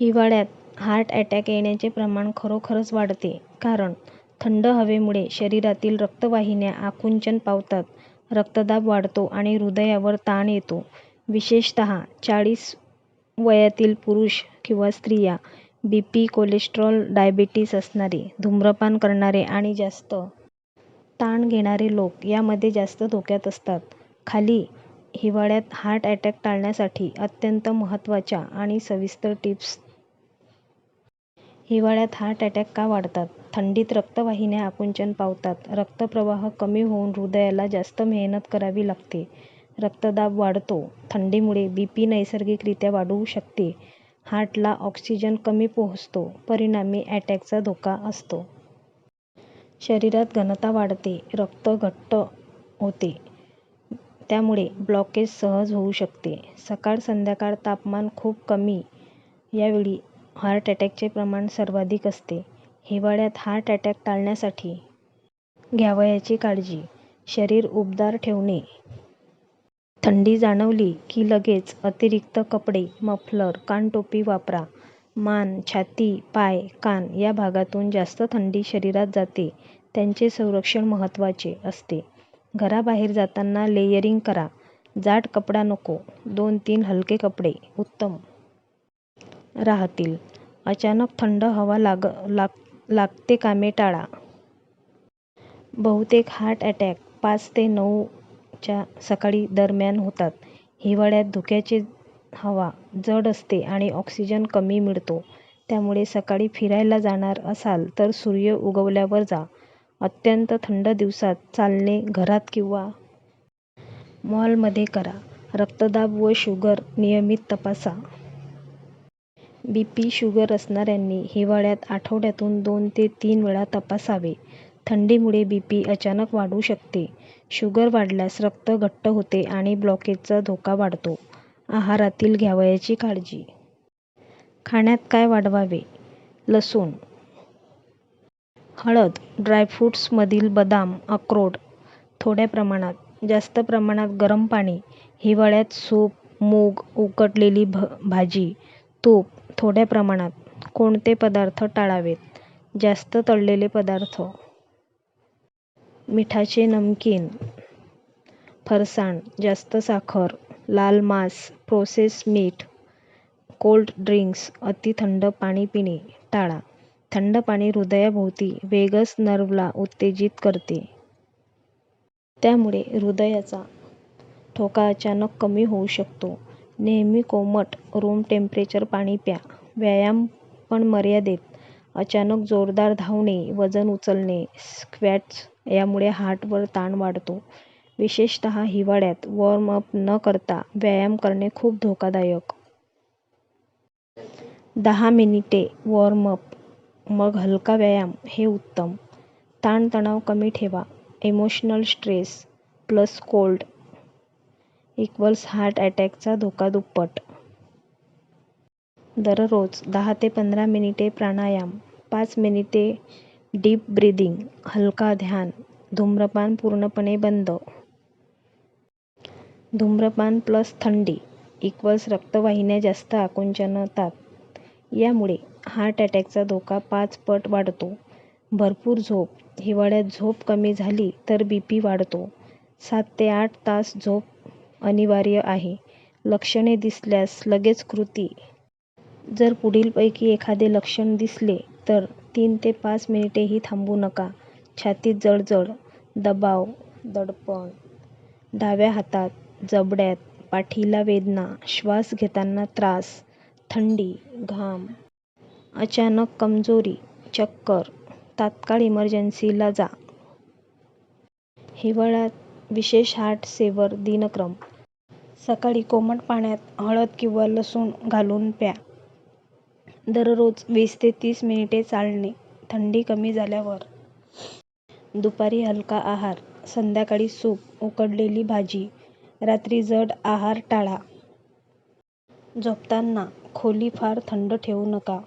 हिवाळ्यात heart attack येण्याचे प्रमाण खरोखरच वाढते कारण थंड हवेमुळे शरीरातील रक्तवाहिन्या आकुंचन पावतात, रक्तदाब वाढतो आणि हृदयावर ताण येतो. विशेषतः चाळीस वयातील पुरुष किंवा स्त्रिया, बीपी, कोलेस्टेरॉल, डायबेटिस असणारे, धूम्रपान करणारे आणि जास्त ताण घेणारे लोक यामध्ये जास्त धोक्यात असतात. खाली हिवाळ्यात हार्ट अटॅक टाळण्यासाठी अत्यंत महत्त्वाच्या आणि सविस्तर टिप्स. हिवाळ्यात हार्ट अटॅक का वाढतात? थंडीत रक्तवाहिन्या आकुंचन पावतात, रक्तप्रवाह कमी होऊन हृदयाला जास्त मेहनत करावी लागते, रक्तदाब वाढतो. थंडीमुळे बीपी नैसर्गिकरित्या वाढू शकते, हार्टला ऑक्सिजन कमी पोहोचतो, परिणामी अटॅकचा धोका असतो. शरीरात घनता वाढते, रक्त घट्ट होते, त्यामुळे ब्लॉकेज सहज होऊ शकते. सकाळ-संध्याकाळ तापमान खूप कमी यावेळी हार्ट अटॅकचे प्रमाण सर्वाधिक असते. हिवाळ्यात हार्ट अटॅक टाळण्यासाठी घ्यावयाची काळजी. शरीर उबदार ठेवणे. थंडी जाणवली की लगेच अतिरिक्त कपडे, मफलर, कानटोपी वापरा. मान, छाती, पाय, कान या भागातून जास्त थंडी शरीरात जाते त्यांचे संरक्षण महत्त्वाचे असते. घराबाहेर जाताना लेयरिंग करा. जाड कपडा नको. दोन-तीन हलके कपडे उत्तम राहतील. अचानक थंड हवा लाग लाग लागते कामे टाळा. बहुतेक हार्ट अटॅक पाच ते नऊ च्या सकाळी दरम्यान होतात. हिवाळ्यात धुक्याचे हवा जड असते आणि ऑक्सिजन कमी मिळतो. त्यामुळे सकाळी फिरायला जाणार असाल तर सूर्य उगवल्यावर जा. अत्यंत थंड दिवसात चालणे घरात किंवा मॉलमध्ये करा. रक्तदाब व शुगर नियमित तपासा. बीपी, शुगर असणाऱ्यांनी हिवाळ्यात आठवड्यातून दोन ते तीन वेळा तपासावे. थंडीमुळे बीपी अचानक वाढू शकते. शुगर वाढल्यास रक्त घट्ट होते आणि ब्लॉकेजचा धोका वाढतो. आहारातील घ्यावयाची काळजी. खाण्यात काय वाढवावे? लसूण, हळद, ड्रायफ्रुट्समधील बदाम, अक्रोड थोड्या प्रमाणात. जास्त प्रमाणात गरम पाणी. हिवाळ्यात सूप, मूग, उकडलेली भाजी, तूप थोड्या प्रमाणात. कोणते पदार्थ टाळावेत? जास्त तळलेले पदार्थ, मिठाचे नमकीन, फरसाण, जास्त साखर, लाल मांस, प्रोसेस मीठ, कोल्ड ड्रिंक्स अति थंड पाणी पिणे टाळा. थंड पाणी हृदयाभोवती वेगस नर्व्हला उत्तेजित करते. त्यामुळे हृदयाचा ठोका अचानक कमी होऊ शकतो. नेहमी कोमट रूम टेम्परेचर पाणी प्या. व्यायाम पण मर्यादेत. अचानक जोरदार धावणे, वजन उचलणे, स्क्वॅट्स यामुळे हार्टवर ताण वाढतो. विशेषतः हिवाळ्यात वॉर्म अप न करता व्यायाम करणे खूप धोकादायक. दहा मिनिटे वॉर्म अप, मग हलका व्यायाम हे उत्तम. ताणतणाव कमी ठेवा. Emotional stress plus cold equals heart अटॅकचा धोका दुप्पट. दररोज दहा ते पंधरा मिनिटे प्राणायाम, पाच मिनिटे डीप ब्रीदिंग हलका ध्यान. धूम्रपान पूर्णपणे बंद. धूम्रपान प्लस थंडी इक्वल्स रक्तवाहिन्या जास्त आकुंचनतात. यामुळे हार्ट अटॅकचा धोका पाच पट वाढतो. भरपूर झोप. हिवाळ्यात झोप कमी झाली तर बी पी वाढतो. सात ते आठ तास झोप अनिवार्य आहे. लक्षणे दिसल्यास लगेच कृती. जर पुढीलपैकी एखादे लक्षण दिसले तर तीन ते पाच मिनिटेही थांबू नका. छातीत जळजळ, दबाव, दडपण, डाव्या हातात, जबड्यात, पाठीला वेदना, श्वास घेताना त्रास, थंडी, घाम, अचानक कमजोरी, चक्कर तात्काळ इमर्जन्सीला जा. हिवाळ्यात विशेष हार्ट सेवर दिनक्रम. सकाळी कोमट पाण्यात हळद किंवा लसूण घालून प्या. दररोज वीस ते तीस मिनिटे चालणे. थंडी कमी झाल्यावर दुपारी हलका आहार. संध्याकाळी सूप, उकडलेली भाजी. रात्री जड आहार टाळा. झोपताना खोली फार थंड ठेवू नका.